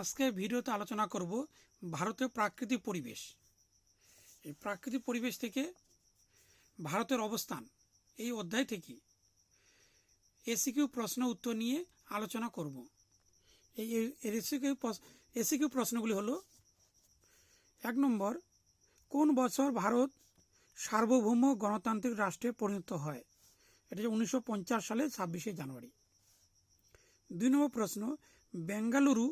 আজকে ভিডিওতে আলোচনা করব ভারতের প্রাকৃতিক পরিবেশ। এই প্রাকৃতিক পরিবেশ থেকে ভারতের অবস্থান, এই অধ্যায় থেকে এসিকিউ প্রশ্ন উত্তর নিয়ে আলোচনা করব। এই এসিকিউ এসিকিউ প্রশ্নগুলি হলো, এক নম্বর, কোন বছর ভারত সার্বভৌম গণতান্ত্রিক রাষ্ট্রে পরিণত হয়? এটা উনিশশো সালে ছাব্বিশে জানুয়ারি। দুই নম্বর প্রশ্ন, বেঙ্গালুরু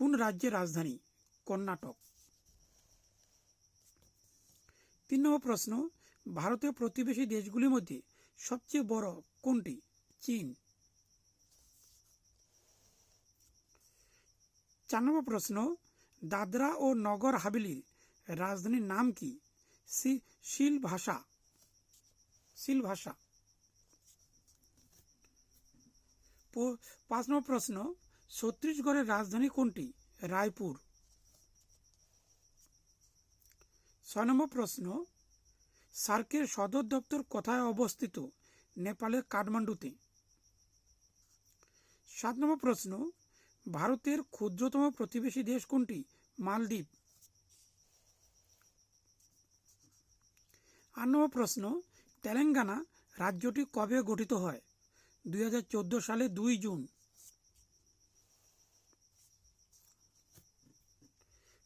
কোন রাজ্যের রাজধানী? কর্ণাটক। তিন নম্বর প্রশ্ন ভারতের প্রতিবেশী দেশগুলির মধ্যে সবচেয়ে বড় কোনটি? চীন। চার নম্বর প্রশ্ন, দাদরা ও নগর হাভেলির রাজধানীর নাম কি? শিল ভাষা শিল ভাষা পাঁচ নম্বর প্রশ্ন ছত্তিশগড়ের রাজধানী কোনটি? রায়পুর। ছয় নম্বর প্রশ্ন, সার্কের সদর দপ্তর কোথায় অবস্থিত? নেপালের কাঠমান্ডুতে। সাত নম্বর প্রশ্ন, ভারতের ক্ষুদ্রতম প্রতিবেশী দেশ কোনটি? মালদ্বীপ। আট নম্বর প্রশ্ন, তেলেঙ্গানা রাজ্যটি কবে গঠিত হয়? দুই হাজার চোদ্দ সালে দুই জুন।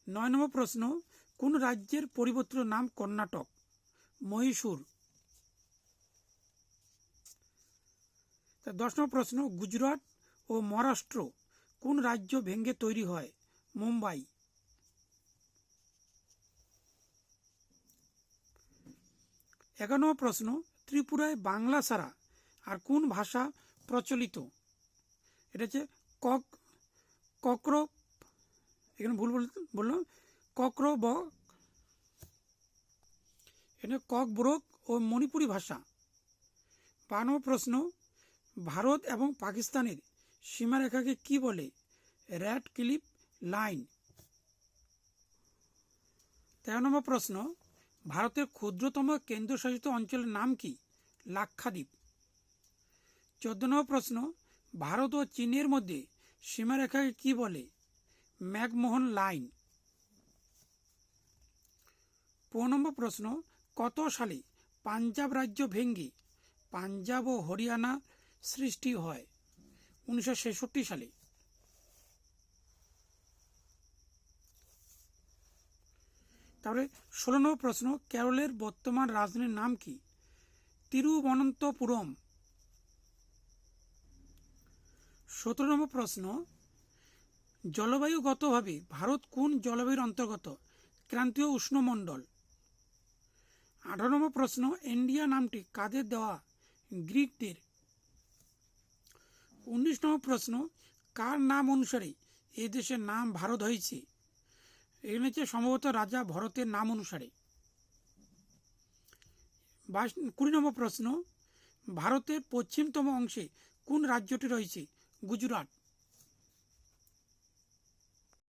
নয় নম্বর প্রশ্ন, কোন রাজ্যের পরিবর্তিত নাম কর্ণাটক? মহীশূর। দশ নম্বর প্রশ্ন, গুজরাট ও মহারাষ্ট্র কোন রাজ্য ভেঙে তৈরি হয়? মুম্বাই। এগারো নম্বর প্রশ্ন, ত্রিপুরায় বাংলা ছাড়া আর কোন ভাষা প্রচলিত? এটা হচ্ছে কক কক্র এখানে ভুল বল- বললাম, কক্র ব এটা কক ব্রোক ও মণিপুরি ভাষা। বারো প্রশ্ন, ভারত এবং পাকিস্তানের সীমারেখাকে কি বলে? Radcliffe, line. তেরো নম্বর প্রশ্ন, ভারতের ক্ষুদ্রতম কেন্দ্রশাসিত অঞ্চলের নাম কি? লাক্ষাদ্বীপ। চোদ্দ নম্বর প্রশ্ন, ভারত ও চীনের মধ্যে সীমারেখাকে কি বলে? McMahon line. পনেরো নম্বর প্রশ্ন, কত সালে পাঞ্জাব রাজ্য ভেঙ্গে পাঞ্জাব ও হরিয়ানা সৃষ্টি হয়? উনিশশো ছেষট্টি সালে। তারপরে ষোলো নম্বর প্রশ্ন, কেরলের বর্তমান রাজধানীর নাম কি? তিরুবনন্তপুরম। সতেরো নম্বর প্রশ্ন জলবায়ুগতভাবে ভারত কোন জলবায়ুর অন্তর্গত? ক্রান্তীয় উষ্ণমণ্ডল। আঠারো নম্বর প্রশ্ন, ইন্ডিয়া নামটি কাদের দেওয়া? গ্রিকদের। উনিশ নম্বর প্রশ্ন, কার নাম অনুসারে এই দেশের নাম ভারত হয়েছে? এখানে হচ্ছে সম্ভবত রাজা ভরতের নাম অনুসারে। কুড়ি নম্বর প্রশ্ন, ভারতের পশ্চিমতম অংশে কোন রাজ্যটি রয়েছে? গুজরাট।